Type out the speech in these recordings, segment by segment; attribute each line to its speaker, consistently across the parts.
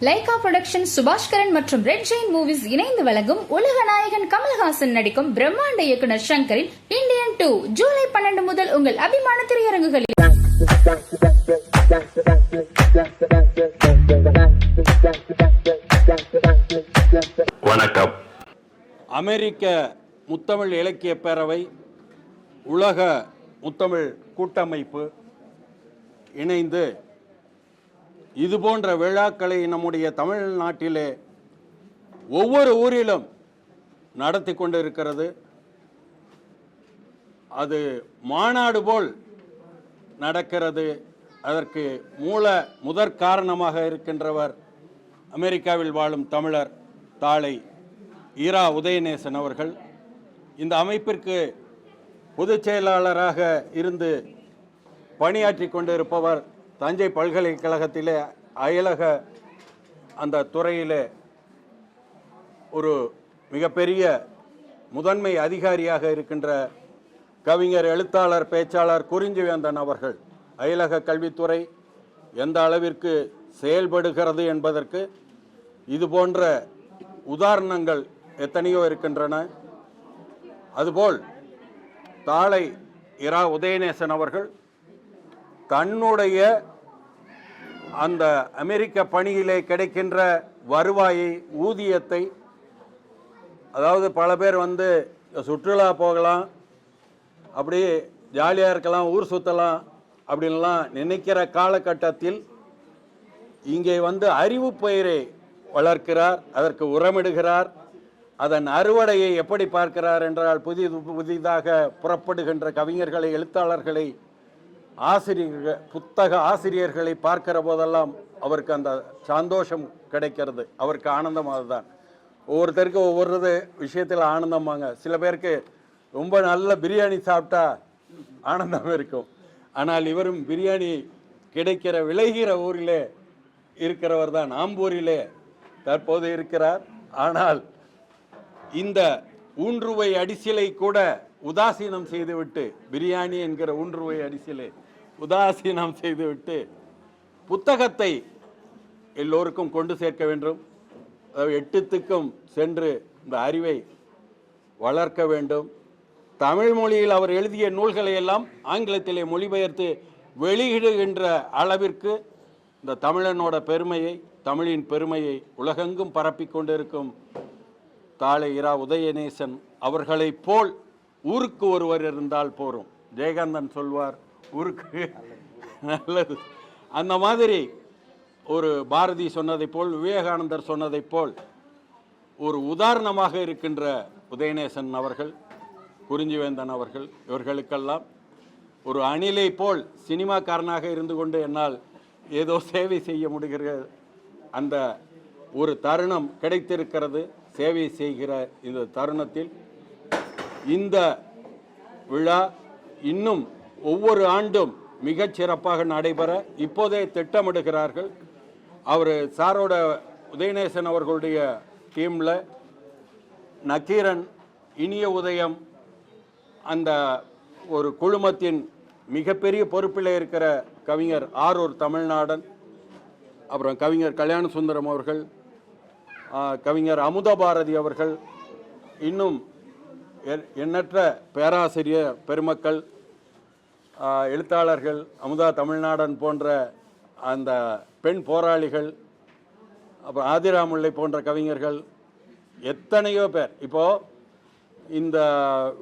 Speaker 1: Lyca production Subaskaran மற்றும் red Jain movies இணைந்து வழங்கும் உலக நாயகன் கமல்ஹாசன் நடிக்கும் பிரம்மாண்ட இயக்குனர் ஷங்கரின் இந்தியன் டூ ஜூலை பன்னெண்டு முதல் உங்கள் அபிமான திரையரங்குகளில்.
Speaker 2: வணக்கம்.
Speaker 3: அமெரிக்க முத்தமிழ் இலக்கிய பேரவை உலக முத்தமிழ் கூட்டமைப்பு இணைந்து இது போன்ற விழாக்களை நம்முடைய தமிழ்நாட்டிலே ஒவ்வொரு ஊரிலும் நடத்தி கொண்டிருக்கிறது. அது மாநாடு போல் நடக்கிறது. அதற்கு மூல முதற் காரணமாக இருக்கின்றவர் அமெரிக்காவில் வாழும் தமிழர் தாளை ஈரா உதயநேசன் அவர்கள். இந்த அமைப்பிற்கு பொதுச் செயலாளராக இருந்து பணியாற்றி கொண்டிருப்பவர் தஞ்சை பல்கலைக்கழகத்திலே அயலக அந்த துறையிலே ஒரு மிகப்பெரிய முதன்மை அதிகாரியாக இருக்கின்ற கவிஞர் எழுத்தாளர் பேச்சாளர் குறிஞ்சிவேந்தன் அவர்கள் அயலக கல்வித்துறை எந்த அளவிற்கு செயல்படுகிறது என்பதற்கு இது போன்ற உதாரணங்கள் எத்தனையோ இருக்கின்றன. அதுபோல் தாளை இரா உதயநேசன் அவர்கள் தன்னுடைய அந்த அமெரிக்க பணியிலே கிடைக்கின்ற வருவாயை ஊதியத்தை அதாவது பல பேர் வந்து சுற்றுலா போகலாம் அப்படியே ஜாலியாக இருக்கலாம் ஊர் சுற்றலாம் அப்படின்லாம் நினைக்கிற காலகட்டத்தில் இங்கே வந்து அறிவு பயிரை வளர்க்கிறார் அதற்கு உரமிடுகிறார் அதன் அறுவடையை எப்படி பார்க்கிறார் என்றால் புதிது புதிதாக புறப்படுகின்ற கவிஞர்களை எழுத்தாளர்களை ஆசிரியர்கள் புத்தக ஆசிரியர்களை பார்க்கிற போதெல்லாம் அவருக்கு அந்த சந்தோஷம் கிடைக்கிறது. அவருக்கு ஆனந்தம் அதுதான். ஒவ்வொருத்தருக்கு ஒவ்வொரு இது விஷயத்தில் ஆனந்தமாங்க சில பேருக்கு ரொம்ப நல்ல பிரியாணி சாப்பிட்டா ஆனந்தம் இருக்கும். ஆனால் இவரும் பிரியாணி கிடைக்கிற விளைகிற ஊரிலே இருக்கிறவர் தான். ஆம்பூரிலே தற்போது இருக்கிறார். ஆனால் இந்த ஊன்றுவை அடிசிலை கூட உதாசீனம் செய்துவிட்டு பிரியாணி என்கிற ஊன்றுவை அடிசிலை உதாசீனம் செய்துவிட்டு புத்தகத்தை எல்லோருக்கும் கொண்டு சேர்க்க வேண்டும். எட்டுத்துக்கும் சென்று இந்த அறிவை வளர்க்க வேண்டும். தமிழ் மொழியில் அவர் எழுதிய நூல்களை எல்லாம் ஆங்கிலத்திலே மொழிபெயர்த்து வெளியிடுகின்ற அளவிற்கு இந்த தமிழனோட பெருமையை தமிழின் பெருமையை உலகெங்கும் பரப்பிக் கொண்டிருக்கும் தாளை இரா உதயநேசன் அவர்களைப் போல் ஊருக்கு ஒருவர் இருந்தால் போரும். ஜெயகாந்தன் சொல்வார் உருக்கு நல்லது. அந்த மாதிரி ஒரு பாரதி சொன்னதைப் போல் விவேகானந்தர் சொன்னதைப் போல் ஒரு உதாரணமாக இருக்கின்ற உதயநேசன் அவர்கள் குறிஞ்சிவேந்தன் அவர்கள் இவர்களுக்கெல்லாம் ஒரு அணிலை போல் சினிமாக்காரனாக இருந்து கொண்டு என்னால் ஏதோ சேவை செய்ய முடிகிறது அந்த ஒரு தருணம் கிடைத்திருக்கிறது. சேவை செய்கிற இந்த தருணத்தில் இந்த விழா இன்னும் ஒவ்வொரு ஆண்டும் மிகச் சிறப்பாக நடைபெற இப்போதே திட்டமிடுகிறார்கள். அவர் சாரோட உதயநேசன் அவர்களுடைய டீமில் நக்கீரன் இனிய உதயம் அந்த ஒரு குழுமத்தின் மிகப்பெரிய பொறுப்பில் இருக்கிற கவிஞர் ஆரூர் தமிழ்நாடன் அப்புறம் கவிஞர் கல்யாண சுந்தரம் அவர்கள் கவிஞர் அமுத பாரதி அவர்கள் இன்னும் எண்ணற்ற பேராசிரியர் பெருமக்கள் எழுத்தாளர்கள் அமுதா தமிழ்நாடன் போன்ற அந்த பெண் போராளிகள் அப்புறம் ஆதிராமுல்லை போன்ற கவிஞர்கள் எத்தனையோ பேர். இப்போது இந்த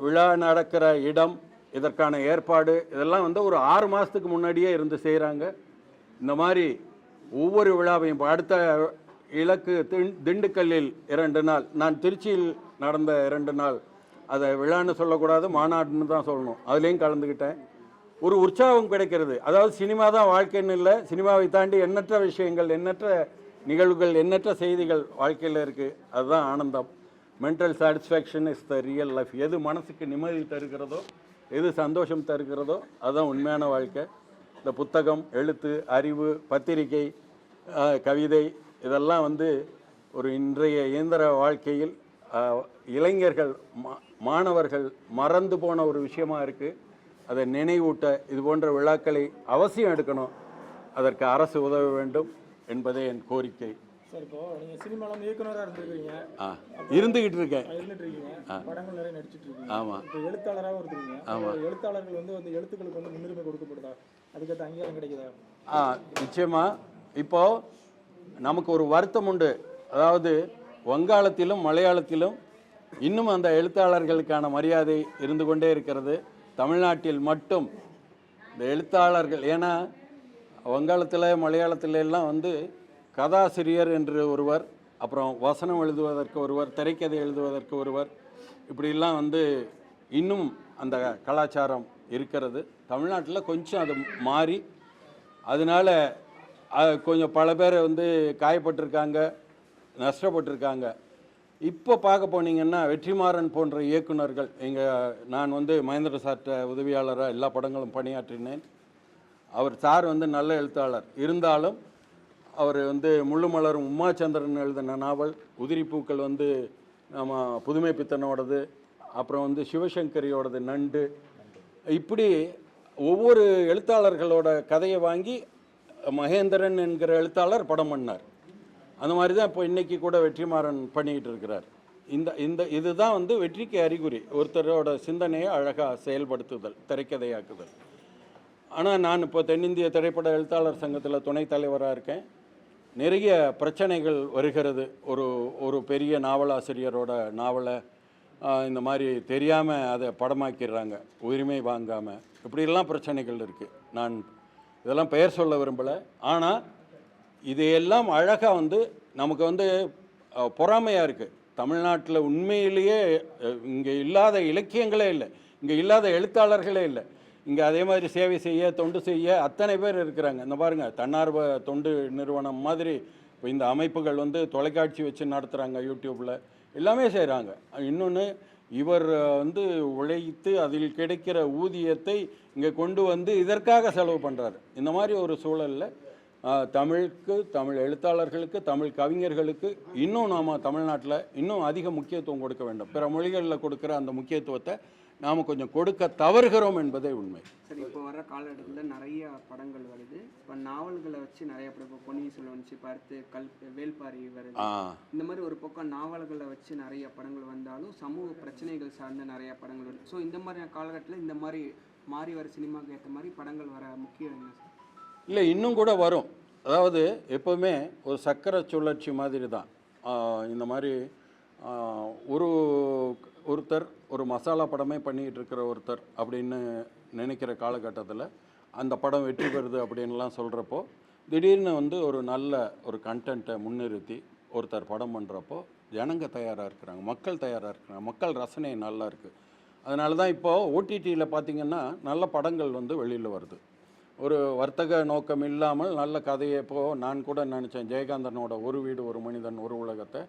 Speaker 3: விழா நடக்கிற இடம் இதற்கான ஏற்பாடு இதெல்லாம் வந்து ஒரு ஆறு மாதத்துக்கு முன்னாடியே இருந்து செய்கிறாங்க இந்த மாதிரி ஒவ்வொரு விழாவையும் இப்போ அடுத்த இலக்கு திண் திண்டுக்கல்லில் இரண்டு நாள் நான் திருச்சியில் நடந்த இரண்டு நாள். அதை விழான்னு சொல்லக்கூடாது மாநாடுன்னு தான் சொல்லணும். அதுலேயும் கலந்துக்கிட்டேன் ஒரு உற்சாகம் கிடைக்கிறது. அதாவது சினிமா தான் வாழ்க்கைன்னு இல்லை சினிமாவை தாண்டி எண்ணற்ற விஷயங்கள் எண்ணற்ற நிகழ்வுகள் எண்ணற்ற செய்திகள் வாழ்க்கையில் இருக்குது அதுதான் ஆனந்தம். Mental satisfaction is the real life எது மனசுக்கு நிம்மதி தருகிறதோ எது சந்தோஷம் தருகிறதோ அதுதான் உண்மையான வாழ்க்கை. இந்த புத்தகம் எழுத்து அறிவு பத்திரிகை கவிதை இதெல்லாம் வந்து ஒரு இன்றைய இயந்திர வாழ்க்கையில் இளைஞர்கள் மா- மாணவர்கள் மறந்து போன ஒரு விஷயமா இருக்குது அதை நினைவூட்ட இது போன்ற விழாக்களை அவசியம் எடுக்கணும். அதற்கு அரசு உதவ வேண்டும் என்பதே என் கோரிக்கை.
Speaker 4: சார் இப்போ நீங்க சினிமால வந்து இயக்குனரா இருந்திருக்கீங்க
Speaker 3: ஆ இருந்துக்கிட்டு இருக்கேன்.
Speaker 4: இருந்துட்டு இருக்கீங்க படங்கள் நிறைய நடிச்சிட்டு இருக்கீங்க.
Speaker 3: ஆமாம்
Speaker 4: இப்போ எழுத்தாளராகவும் இருக்கீங்க அப்போ எழுத்தாளர்கள் வந்து எழுத்துக்களுக்கு வந்து முன்னுரிமை கொடுக்கப்படுதா? அதுக்கேற்ற அங்கீகாரம் கிடைக்குதா?
Speaker 3: ஆ நிச்சயமா. இப்போ நமக்கு ஒரு வருத்தம் உண்டு. அதாவது வங்காளத்திலும் மலையாளத்திலும் இன்னும் அந்த எழுத்தாளர்களுக்கான மரியாதை இருந்து கொண்டே இருக்கிறது. தமிழ்நாட்டில் மட்டும் இந்த எழுத்தாளர்கள் ஏன்னா வங்காளத்தில் மலையாளத்தில் எல்லாம் வந்து கதாசிரியர் என்று ஒருவர் அப்புறம் வசனம் எழுதுவதற்கு ஒருவர் திரைக்கதை எழுதுவதற்கு ஒருவர் இப்படிலாம் வந்து இன்னும் அந்த கலாச்சாரம் இருக்கிறது. தமிழ்நாட்டில் கொஞ்சம் அது மாறி அதனால கொஞ்சம் பல பேர் வந்து காயப்பட்டிருக்காங்க நஷ்டப்பட்டிருக்காங்க. இப்போ பார்க்க போனீங்கன்னா வெற்றிமாறன் போன்ற இயக்குனர்கள் எங்கள் நான் வந்து மகேந்திர சார்ட்ட உதவியாளராக எல்லா படங்களும் பணியாற்றினேன். அவர் சார் வந்து நல்ல எழுத்தாளர். இருந்தாலும் அவர் வந்து முள்ளுமலரும் உமாச்சந்திரன் எழுதின நாவல் உதிரிப்பூக்கள் வந்து நம்ம புதுமை பித்தனோடது அப்புறம் வந்து சிவசங்கரியோடது நண்டு. இப்படி ஒவ்வொரு எழுத்தாளர்களோட கதையை வாங்கி மகேந்திரன் என்கிற எழுத்தாளர் படம் பண்ணார். அந்த மாதிரி தான் இப்போ இன்றைக்கி கூட வெற்றிமாறன் பண்ணிக்கிட்டு இருக்கிறார். இந்த இந்த இதுதான் வந்து வெற்றிக்கு அறிகுறி. ஒருத்தரோட சிந்தனையை அழகாக செயல்படுத்துதல் திரைக்கதையாக்குதல். ஆனால் நான் இப்போ தென்னிந்திய திரைப்பட எழுத்தாளர் சங்கத்தில் துணைத் தலைவராக இருக்கேன். நிறைய பிரச்சனைகள் வருகிறது. ஒரு ஒரு பெரிய நாவலாசிரியரோட நாவலை இந்த மாதிரி தெரியாமல் அதை படமாக்கிடுறாங்க. உரிமை வாங்காமல் இப்படிலாம் பிரச்சனைகள் இருக்குது நான் இதெல்லாம் பெயர் சொல்ல விரும்பலை. ஆனால் இதையெல்லாம் அழகாக வந்து நமக்கு வந்து பொறாமையாக இருக்குது தமிழ்நாட்டில் உண்மையிலேயே இங்கே இல்லாத இலக்கியங்களே இல்லை. இங்கே இல்லாத எழுத்தாளர்களே இல்லை. இங்கே அதே மாதிரி சேவை செய்ய தொண்டு செய்ய அத்தனை பேர் இருக்கிறாங்க. இந்த பாருங்க தன்னார்வ தொண்டு நிறுவனம் மாதிரி இப்போ இந்த அமைப்புகள் வந்து தொலைக்காட்சி வச்சு நடத்துகிறாங்க யூடியூப்பில் எல்லாமே செய்கிறாங்க இன்னொன்று இவர் வந்து உழைத்து அதில் கிடைக்கிற ஊதியத்தை இங்கே கொண்டு வந்து இதற்காக செலவு பண்ணுறாரு இந்த மாதிரி ஒரு சூழலில் தமிழுக்கு தமிழ் எழுத்தாளர்களுக்கு தமிழ் கவிஞர்களுக்கு இன்னும் நாம் தமிழ்நாட்டில் இன்னும் அதிக முக்கியத்துவம் கொடுக்க வேண்டும். பிற மொழிகளில் கொடுக்குற அந்த முக்கியத்துவத்தை நாம் கொஞ்சம் கொடுக்க தவறுகிறோம் என்பதே உண்மை.
Speaker 5: சரி இப்போ வர காலகட்டத்தில் நிறைய படங்கள் வருது. இப்போ நாவல்களை வச்சு நிறைய படம் இப்போ பொன்னியின் செல்வன் வச்சு பார்த்து கல் வேல்பாரி வருது. இந்த மாதிரி ஒரு பக்கம் நாவல்களை வச்சு நிறைய படங்கள் வந்தாலும் சமூக பிரச்சனைகள் சார்ந்த நிறைய படங்கள் வருது. ஸோ இந்த மாதிரி காலகட்டத்தில் இந்த மாதிரி மாறி வர சினிமாவுக்கு ஏற்ற மாதிரி படங்கள் வர முக்கியம் என்ன
Speaker 3: இல்லை இன்னும் கூட வரும். அதாவது எப்போவுமே ஒரு சக்கரை சுழற்சி மாதிரி தான். இந்த மாதிரி ஒரு ஒருத்தர் ஒரு மசாலா படமே பண்ணிக்கிட்டு இருக்கிற ஒருத்தர் அப்படின்னு நினைக்கிற காலகட்டத்தில் அந்த படம் வெற்றி பெறுது அப்படின்லாம் சொல்கிறப்போ திடீர்னு வந்து ஒரு நல்ல ஒரு கண்டென்ட்டை முன்னிறுத்தி ஒருத்தர் படம் பண்ணுறப்போ ஜனங்க தயாராக இருக்கிறாங்க மக்கள் தயாராக இருக்கிறாங்க மக்கள் ரசனை நல்லா இருக்குது அதனால தான் இப்போது ஓடிடியில் பார்த்தீங்கன்னா நல்ல படங்கள் வந்து வெளியில் வருது. ஒரு வர்த்தக நோக்கம் இல்லாமல் நல்ல கதையை இப்போ நான் கூட நினச்சேன். ஜெயகாந்தனோட ஒரு வீடு ஒரு மனிதன் ஒரு உலகத்தை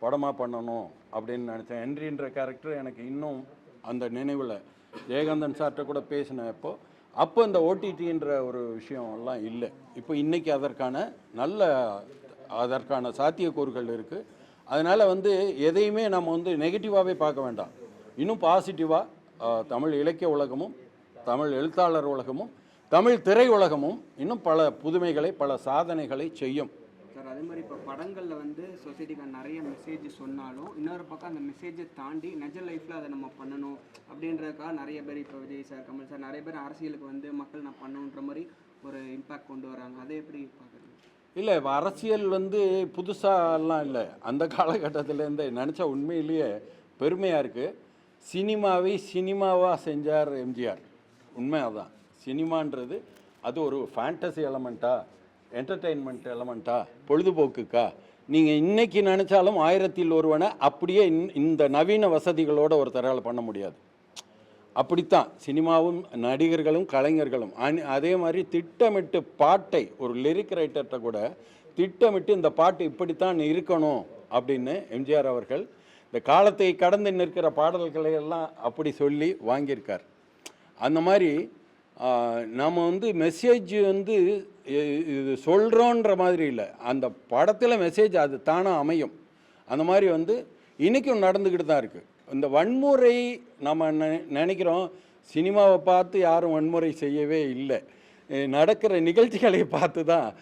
Speaker 3: படமாக பண்ணணும் அப்படின்னு நினச்சேன். ஹென்ரின்ற கேரக்டர் எனக்கு இன்னும் அந்த நினைவில். ஜெயகாந்தன் சார்கிட்ட கூட பேசினேன் இப்போ அப்போ இந்த ஓடிடின்ற ஒரு விஷயம் எல்லாம் இல்லை. இப்போ இன்றைக்கி அதற்கான நல்ல அதற்கான சாத்தியக்கூறுகள் இருக்குது அதனால் வந்து எதையுமே நம்ம வந்து நெகட்டிவாகவே பார்க்க வேண்டாம். இன்னும் பாசிட்டிவாக தமிழ் இலக்கிய உலகமும் தமிழ் எழுத்தாளர் உலகமும் தமிழ் திரை உலகமும் இன்னும் பல புதுமைகளை பல சாதனைகளை செய்யும்.
Speaker 5: சார் அதே மாதிரி இப்போ படங்களில் வந்து சொசைட்டிக்கு நிறைய மெசேஜ் சொன்னாலும் இன்னொரு பக்கம் அந்த மெசேஜை தாண்டி நிஜ லைஃப்பில் அதை நம்ம பண்ணணும் அப்படின்றதுக்காக நிறைய பேர் இப்போ விஜய் சார் கமல் சார் நிறைய பேர் அரசியலுக்கு வந்து மக்கள் நான் பண்ணணுன்ற மாதிரி ஒரு இம்பாக்ட் கொண்டு வராங்க. அதை எப்படி பார்க்குறீங்க?
Speaker 3: இல்லை இப்ப அரசியல் வந்து புதுசாலாம் இல்லை. அந்த காலகட்டத்திலேருந்தே நினச்சா உண்மையிலேயே பெருமையாக இருக்குது சினிமாவை சினிமாவாக செஞ்சார் எம்ஜிஆர். உண்மை அதான். சினிமான்றது அது ஒரு ஃபேண்டசி எலமெண்ட்டா என்டர்டெயின்மெண்ட் எலமெண்ட்டா பொழுதுபோக்குக்கா? நீங்கள் இன்றைக்கி நினச்சாலும் ஆயிரத்தில் ஒருவனை அப்படியே இந்- இந்த நவீன வசதிகளோடு ஒருத்தரால் பண்ண முடியாது. அப்படித்தான் சினிமாவும் நடிகர்களும் கலைஞர்களும். அந் அதே மாதிரி திட்டமிட்டு பாட்டை ஒரு லிரிக் ரைட்டர்கிட்ட கூட திட்டமிட்டு இந்த பாட்டு இப்படித்தான் இருக்கணும் அப்படின்னு எம்ஜிஆர் அவர்கள் இந்த காலத்தை கடந்து நிற்கிற பாடல்களை எல்லாம் அப்படி சொல்லி வாங்கியிருக்கார். அந்த மாதிரி நம்ம வந்து மெசேஜ் வந்து இது சொல்கிறோன்ற மாதிரி இல்லை. அந்த படத்தில் மெசேஜ் அது தானாக அமையும். அந்த மாதிரி வந்து இன்றைக்கும் நடந்துக்கிட்டு தான் இருக்குது இந்த வன்முறை நம்ம நெ- நினைக்கிறோம். சினிமாவை பார்த்து யாரும் வன்முறை செய்யவே இல்லை. நடக்கிற நிகழ்ச்சிகளை பார்த்து தான்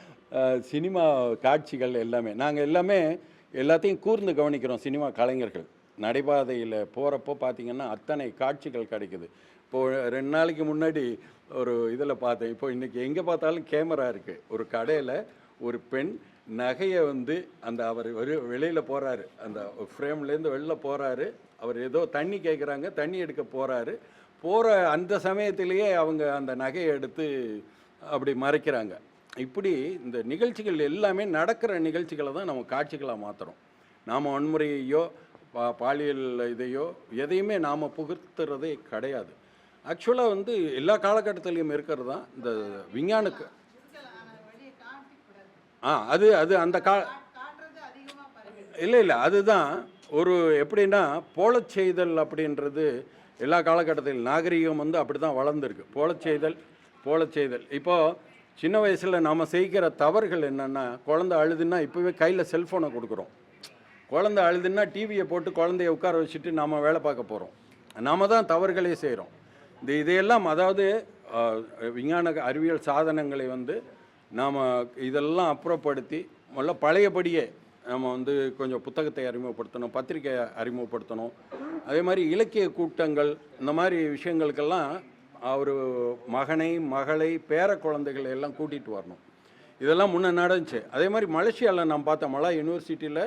Speaker 3: சினிமா காட்சிகள் எல்லாமே. நாங்கள் எல்லாமே எல்லாத்தையும் கூர்ந்து கவனிக்கிறோம் சினிமா கலைஞர்கள். நடைபாதையில் போகிறப்போ பார்த்தீங்கன்னா அத்தனை காட்சிகள் கிடைக்குது. இப்போது ரெண்டு நாளைக்கு முன்னாடி ஒரு இதில் பார்த்தேன். இப்போ இன்றைக்கி எங்கே பார்த்தாலும் கேமரா இருக்குது ஒரு கடையில் ஒரு பெண் நகையை வந்து அந்த அவர் வெளியில் போகிறாரு அந்த ஃப்ரேம்லேருந்து வெளில போகிறாரு அவர் ஏதோ தண்ணி கேட்குறாங்க தண்ணி எடுக்க போகிறாரு போகிற அந்த சமயத்திலேயே அவங்க அந்த நகையை எடுத்து அப்படி மறைக்கிறாங்க. இப்படி இந்த நிகழ்ச்சிகள் எல்லாமே நடக்கிற நிகழ்ச்சிகளை தான் நம்ம காட்சிகளாக மாற்றுறோம் நாம் வன்முறையையோ பா பாலியல் இதையோ எதையுமே நாம் புகுத்துறதே கிடையாது. ஆக்சுவலாக வந்து எல்லா காலகட்டத்திலையும் இருக்கிறது தான் இந்த விஞ்ஞானுக்கு. ஆ அது அது அந்த கா இல்லை இல்லை அதுதான் ஒரு எப்படின்னா போலச் செய்தல் அப்படின்றது எல்லா காலகட்டத்திலும் நாகரிகம் வந்து அப்படி தான் வளர்ந்துருக்கு. போலச் செய்தல் போலச் செய்தல். இப்போது சின்ன வயசில் நாம் செய்கிற தவறுகள் என்னென்னா குழந்தை அழுதுன்னா இப்போவே கையில் செல்ஃபோனை கொடுக்குறோம். குழந்தை அழுதுன்னா டிவியை போட்டு குழந்தைய உட்கார வச்சுட்டு நாம் வேலை பார்க்க போகிறோம் நாம தான் தவறுகளே செய்கிறோம் இந்த இதையெல்லாம் அதாவது விஞ்ஞான அறிவியல் சாதனங்களை வந்து நாம் இதெல்லாம் அப்புறப்படுத்தி முதல்ல பழையபடியே நம்ம வந்து கொஞ்சம் புத்தகத்தை அறிமுகப்படுத்தணும் பத்திரிக்கையை அறிமுகப்படுத்தணும். அதே மாதிரி இலக்கிய கூட்டங்கள் இந்த மாதிரி விஷயங்களுக்கெல்லாம் அவர் மகனை மகளை பேர குழந்தைகளை எல்லாம் கூட்டிகிட்டு வரணும். இதெல்லாம் முன்னே நடந்துச்சு. அதே மாதிரி மலேசியாவில் நான் பார்த்தேன். மலா யூனிவர்சிட்டியில்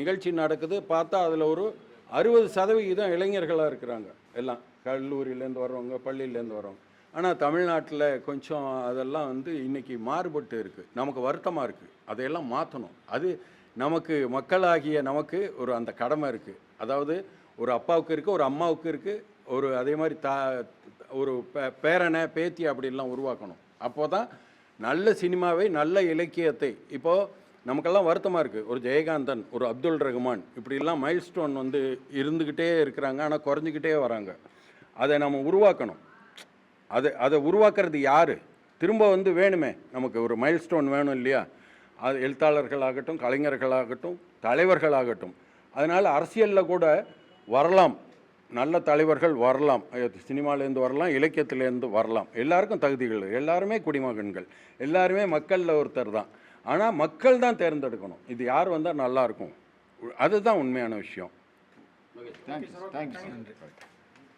Speaker 3: நிகழ்ச்சி நடக்குது. பார்த்தா அதில் ஒரு அறுபது சதவிகிதம் இளைஞர்களாக இருக்கிறாங்க. எல்லாம் கல்லூரியிலேருந்து வர்றவங்க பள்ளியிலேருந்து வர்றவங்க. ஆனால் தமிழ்நாட்டில் கொஞ்சம் அதெல்லாம் வந்து இன்றைக்கி மாறுபட்டு இருக்குது நமக்கு வருத்தமாக இருக்குது அதையெல்லாம் மாற்றணும் அது நமக்கு மக்களாகிய நமக்கு ஒரு அந்த கடமை இருக்குது அதாவது ஒரு அப்பாவுக்கு இருக்குது ஒரு அம்மாவுக்கு இருக்குது ஒரு அதே மாதிரி தா ஒரு பே- பேரனை பேத்தி அப்படிலாம் உருவாக்கணும். அப்போ தான் நல்ல சினிமாவை நல்ல இலக்கியத்தை. இப்போது நமக்கெல்லாம் வருத்தமாக இருக்குது ஒரு ஜெயகாந்தன் ஒரு அப்துல் ரஹ்மான் இப்படிலாம் மைல்ஸ்டோன் வந்து இருந்துக்கிட்டே இருக்கிறாங்க. ஆனால் குறைஞ்சிக்கிட்டே வராங்க. அதை நம்ம உருவாக்கணும். அதை அதை உருவாக்குறது யார்? திரும்ப வந்து வேணுமே. நமக்கு ஒரு மைல் ஸ்டோன் வேணும் இல்லையா? அது எழுத்தாளர்களாகட்டும் கலைஞர்களாகட்டும் தலைவர்களாகட்டும். அதனால் அரசியலில் கூட வரலாம். நல்ல தலைவர்கள் வரலாம். சினிமாலேருந்து வரலாம் இலக்கியத்திலேருந்து வரலாம். எல்லாருக்கும் தகுதிகள். எல்லாருமே குடிமகன்கள். எல்லாருமே மக்களில் ஒருத்தர் தான். ஆனால் மக்கள் தான் தேர்ந்தெடுக்கணும். இது யார் வந்தால் நல்லாயிருக்கும் அதுதான் உண்மையான விஷயம்.
Speaker 6: Thank you thank you